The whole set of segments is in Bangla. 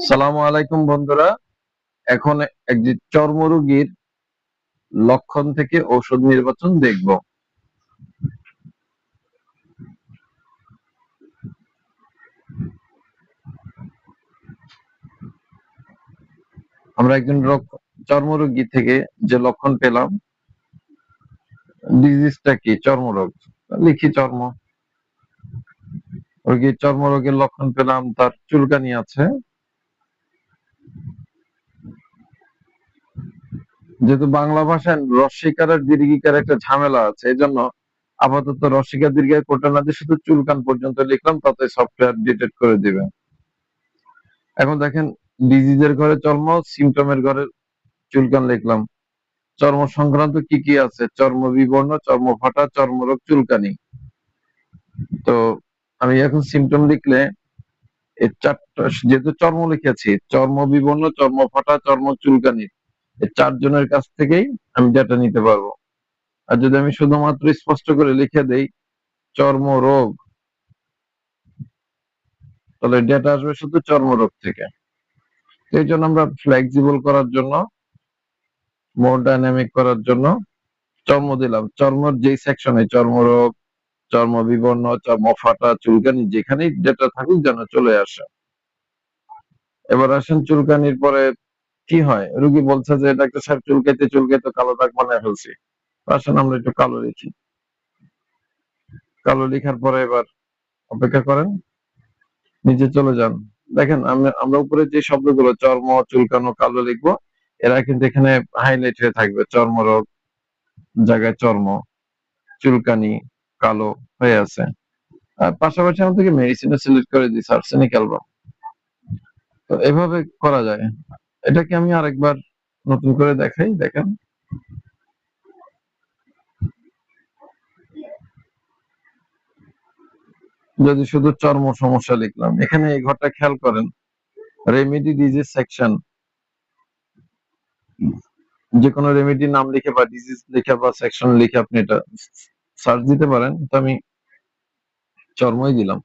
সালামু আলাইকুম বন্ধুরা। এখন একটি চর্মরোগীর লক্ষণ থেকে ঔষধ নির্বাচন দেখব। আমরা একজন রোগ- চর্মরোগী থেকে যে লক্ষণ পেলাম ডিজিজটা কি? চর্মরোগ। লিখি চর্ম। রোগীর চর্মরোগের লক্ষণ পেলাম, তার চুলকানি আছে। যেহেতু বাংলা ভাষায় রস্বীকার আর দীর্ঘিকার একটা ঝামেলা আছে, এই জন্য আপাতত রস্বীকার দীর্ঘায় কোটা না দিয়ে শুধু চুলকান পর্যন্ত লিখলাম, তাতে সফটওয়্যার ডিটেক্ট করে দিবে এখন দেখেন ডিজিজের ঘরে চর্ম সিমটমের ঘরে চুলকান লিখলাম। চর্ম সংক্রান্ত কি কি আছে? চর্ম বিবর্ণ, চর্ম ফাটা, চর্মরোগ চুলকানি তো আমি এখন সিমটম লিখলে যেহেতু চর্ম লিখেছি, চর্ম বিবর্ণ, চর্ম ফাটা, চর্ম চুলকানি চারজনের কাছ থেকেই আমি ডেটা নিতে পারব। আর যদি আমি শুধুমাত্র স্পষ্ট করে লিখে দেই, চর্ম রোগ, তাহলে ডেটা আসবে শুধু চর্মরোগ থেকে। এই জন্য আমরা ফ্লেক্সিবল করার জন্য মোর ডাইনামিক করার জন্য চর্ম দিলাম। চর্মর যেই সেকশনে চর্মরোগ চর্ম বিবর্ণ, চর্ম ফাটা, চুলকানি, যেখানেই যেটা থাকুক যেন চলে আসে। এবার আসেন চুলকানির পরে কি হয়? রুগী বলছে যে ডাক্তার সাহেব চুলকাইতে চুলকাইতে কালো দাগ বানায় ফেলছি। আসেন, আমরা একটু কালো লিখি। কালো লেখার পরে এবার অপেক্ষা করেন, নিচে চলে যান। দেখেন আমরা উপরে যে শব্দগুলো, চর্ম, চুলকানো, কালো লিখব, এরা কিন্তু এখানে হাইলাইট হয়ে থাকবে। চর্মরোগ, জায়গায় চর্ম, চুলকানি কালো হয়ে আছে। আর পাশাপাশি আমাদেরকে মেডিসিনও সিলেক্ট করে দিই আর্সেনিক অ্যালবাম তো এভাবে করা যায়। এটাকে আমি আরেকবার নতুন করে দেখাই, দেখেন। যদি শুধু চর্ম সমস্যা লিখলাম, এখানে এই ঘরটা খেয়াল করেন রেমেডি ডিজিজ সেকশন যে কোনো রেমেডি নাম লিখে বা ডিজিজ লিখে বা সেকশন লিখে আপনি এটা সার্চ দিতে পারেন, তো আমি চর্মই দিলাম।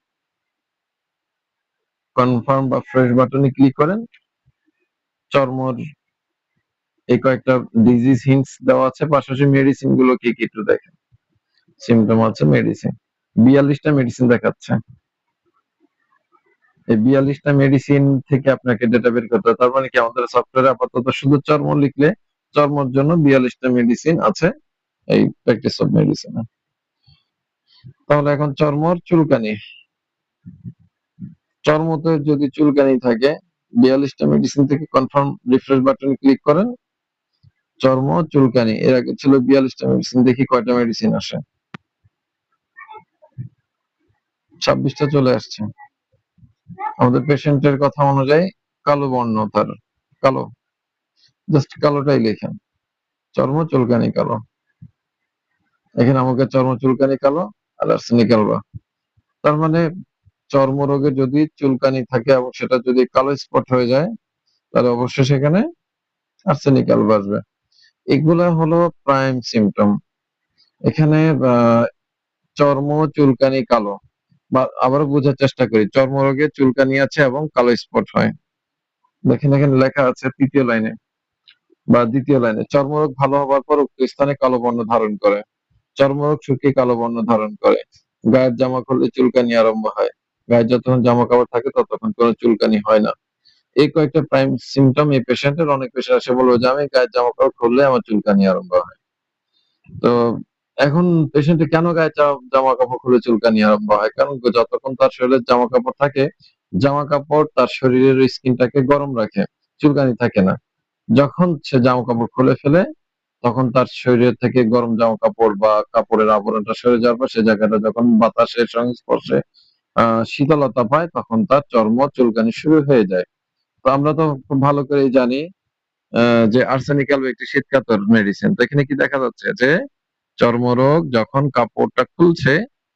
কনফার্ম বা ফ্রেশ বাটনে ক্লিক করেন। চর্মর এই কয়েকটা ডিজিজ হিন্টস দেওয়া আছে, পাশাপাশি মেডিসিনগুলো কি কি একটু দেখেন। সিমটম আছে মেডিসিন বিয়াল্লিশটা মেডিসিন দেখাচ্ছে। এই বিয়াল্লিশটা মেডিসিন থেকে আপনাকে ডেটা বের করতে তার মানে কি, আমাদের সফটওয়্যারে আপাতত শুধু চর্ম লিখলে চর্মর জন্য বিয়াল্লিশটা মেডিসিন আছে, এই প্র্যাকটিস অফ মেডিসিন তাহলে এখন চর্মর চুলকানি। চর্মতে যদি চুলকানি থাকে, বিয়াল্লিশটা মেডিসিন থেকে কনফার্ম রিফ্রেশ বাটন ক্লিক করেন, চর্ম চুলকানি। এর আগে ছিল বিয়াল্লিশটা মেডিসিন দেখি কয়টা মেডিসিন আসে। ছাব্বিশটা চলে আসছে। আমাদের পেশেন্টের কথা অনুযায়ী কালো বর্ণ তার, কালো। জাস্ট কালোটাই লেখেন। চর্ম, চুলকানি কালো। এখানে আমাকে চর্ম, চুলকানি কালো। তার মানে চর্মরোগে যদি চুলকানি থাকে এবং সেটা যদি কালো স্পট হয়ে যায়, তাহলে অবশ্যই সেখানে আর্সেনিক অ্যালবা আসবে। এগুলা হলো প্রাইম সিমটম এখানে চর্ম চুলকানি কালো। বা আবারও বোঝার চেষ্টা করি, চর্মরোগে চুলকানি আছে এবং কালো স্পট হয়। দেখেন, এখানে লেখা আছে তৃতীয় লাইনে বা দ্বিতীয় লাইনে। চর্মরোগ ভালো হওয়ার পর উক্ত স্থানে কালো বর্ণ ধারণ করে। চর্মরোগ শুকিয়ে কালো বর্ণ ধারণ করে। গায়ের জামা খুললে চুলকানি আরম্ভ হয়। গায়ে যতক্ষণ জামা কাপড় থাকে, ততক্ষণ কোনো চুলকানি হয় না। এই কয়েকটা প্রাইম সিমটম এই পেশেন্টের অনেক পেশেন্ট আসে বলব যে, আমি গায়ের জামা কাপড় খুললে আমার চুলকানি আরম্ভ হয়। তো এখন পেশেন্টে কেন গায়ে জামা কাপড় খুলে চুলকানি আরম্ভ হয়? কারণ যতক্ষণ তার শরীরের জামা কাপড় থাকে জামা কাপড় তার শরীরের স্কিনটাকে গরম রাখে। চুলকানি থাকে না। যখন সে জামা কাপড় খুলে ফেলে তখন তার শরীর থেকে গরম জামা কাপড় বা কাপড়ের আবরণটা সরে যাওয়ার পর সে জায়গাটা যখন বাতাসের সংস্পর্শে শীতলতা পায়, তখন তার চর্ম, চুলকানি শুরু হয়ে যায়। তো আমরা তো খুব ভালো করে জানি যে আর্সেনিক্যাল একটি শীতকাতর মেডিসিন তো এখানে কি দেখা যাচ্ছে যে, চর্মরোগ যখন কাপড়টা খুলছে,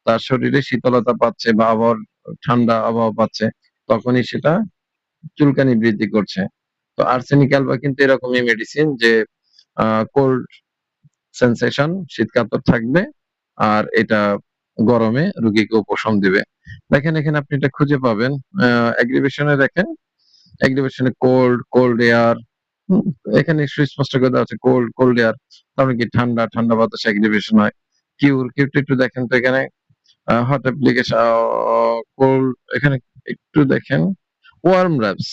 তার শরীরে শীতলতা পাচ্ছে বা আবহাওয়ার ঠান্ডা আবহাওয়া পাচ্ছে, তখনই সেটা চুলকানি বৃদ্ধি করছে। তো আর্সেনিক অ্যালবা কিন্তু এরকমই মেডিসিন যে কোল্ড সেন্সেশন শীতকাতর থাকবে, আর এটা গরমে রোগীকে উপশম দিবে। দেখেন, এখানে আপনি এটা খুঁজে পাবেন। অ্যাগ্রিভেশনে দেখেন অ্যাগ্রিভেশনে কোল্ড কোল্ড এয়ার এখানে সুস্পষ্ট করে আছে কোল্ড কোল্ড এয়ার মানে কি ঠান্ডা ঠান্ডা বাতাস অ্যাগ্রিভেশন হয়। কিউর কিউটা একটু দেখেন তো এখানে। হট অ্যাপ্লিকেশন কোল্ড এখানে একটু দেখেন। ওয়ার্ম র্যাপস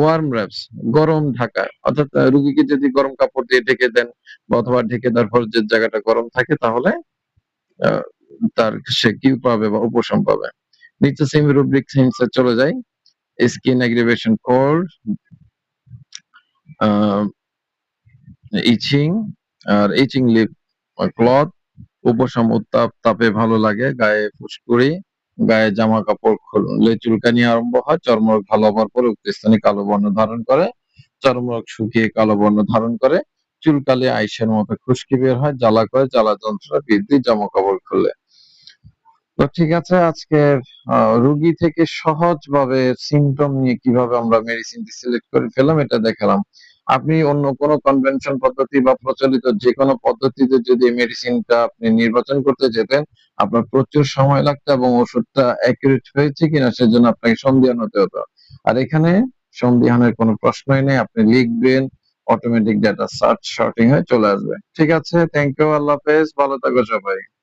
ওয়ার্ম র্যাপস গরম ঢাকা। অর্থাৎ রুগীকে যদি গরম কাপড় দিয়ে ঢেকে দেন অথবা ঢেকে দেওয়ার পর যে জায়গাটা গরম থাকে, তাহলে তার সে কিউ পাবে বা উপশম পাবে? নিচে সেম রুব্রিক সেন্সে চলে যায়। স্কিন অ্যাগ্রিভেশন কোল্ড ইচিং আর ইচিং লিপ ক্লথ উপশম উত্তাপ, তাপে ভালো লাগে, গায়ে ফুসকুড়ি গায়ে জামা কাপড় খুললে চুলকানি আরম্ভ হয়, চর্মরোগ ভালো হওয়ার পরে উক্ত স্থানে কালো বর্ণ ধারণ করে, চর্মরোগ শুকিয়ে কালো বর্ণ ধারণ করে, চুলকালে আইসের মতো খুশকি বের হয়, জ্বালা করে, জ্বালা যন্ত্রণা বৃদ্ধি জামা কাপড় খুললে তো ঠিক আছে, আজকের রুগী থেকে সহজভাবে সিমটম নিয়ে কীভাবে আমরা মেডিসিনটি সিলেক্ট করে ফেলাম এটা দেখালাম। আপনি অন্য কোনো কনভেনশন পদ্ধতি বা প্রচলিত যে কোনো পদ্ধতিতে যদি মেডিসিনটা আপনি নির্বাচন করতে যেতেন আপনার প্রচুর সময় লাগতো এবং ওষুধটা অ্যাকুরেট হয়েছে কিনা সেজন্য আপনাকে সন্দিহান হতে হতো। আর এখানে সন্দিহানের কোনো প্রশ্নই নেই, আপনি লিখবেন অটোমেটিক ডাটা সার্চ শর্টিং হয়ে চলে আসবে। ঠিক আছে থ্যাংক ইউ আল্লাহ হাফেজ, ভালো থাকো সবাই।